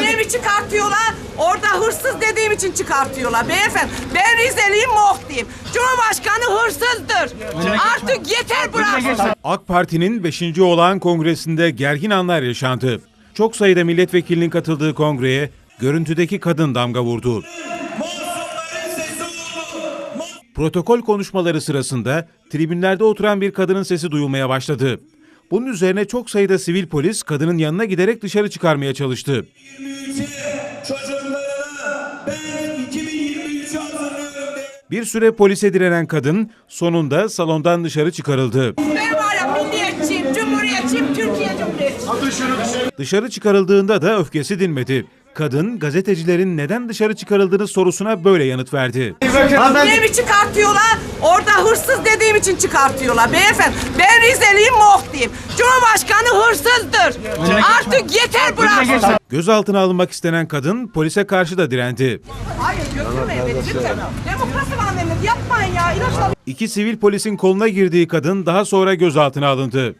Niye mi çıkartıyorlar? Orada hırsız dediğim için çıkartıyorlar beyefendi. Ben Rizeliyim Mohtiyim. Cumhurbaşkanı hırsızdır. Artık yeter bırak. AK Parti'nin 5. olağan kongresinde gergin anlar yaşandı. Çok sayıda milletvekilinin katıldığı kongreye görüntüdeki kadın damga vurdu. Protokol konuşmaları sırasında tribünlerde oturan bir kadının sesi duyulmaya başladı. Bunun üzerine çok sayıda sivil polis kadının yanına giderek dışarı çıkarmaya çalıştı. çocuklarına ben 2023 hazırlıyorum. Bir süre polise direnen kadın sonunda salondan dışarı çıkarıldı. Dışarı çıkarıldığında da öfkesi dinmedi. Kadın gazetecilerin neden dışarı çıkarıldığını sorusuna böyle yanıt verdi. Mi çıkartıyorlar? Orada hırsız dediğim için çıkartıyorlar beyefendi. Ben Rizeliyim Mohtiyim. Cumhurbaşkanı hırsızdır. Artık yeter bırak. Gözaltına alınmak istenen kadın polise karşı da direndi. Hayır götürmeyin beni lütfen. Demokrasi var memleket yapmayın ya. İlaçla İki sivil polisin koluna girdiği kadın daha sonra gözaltına alındı.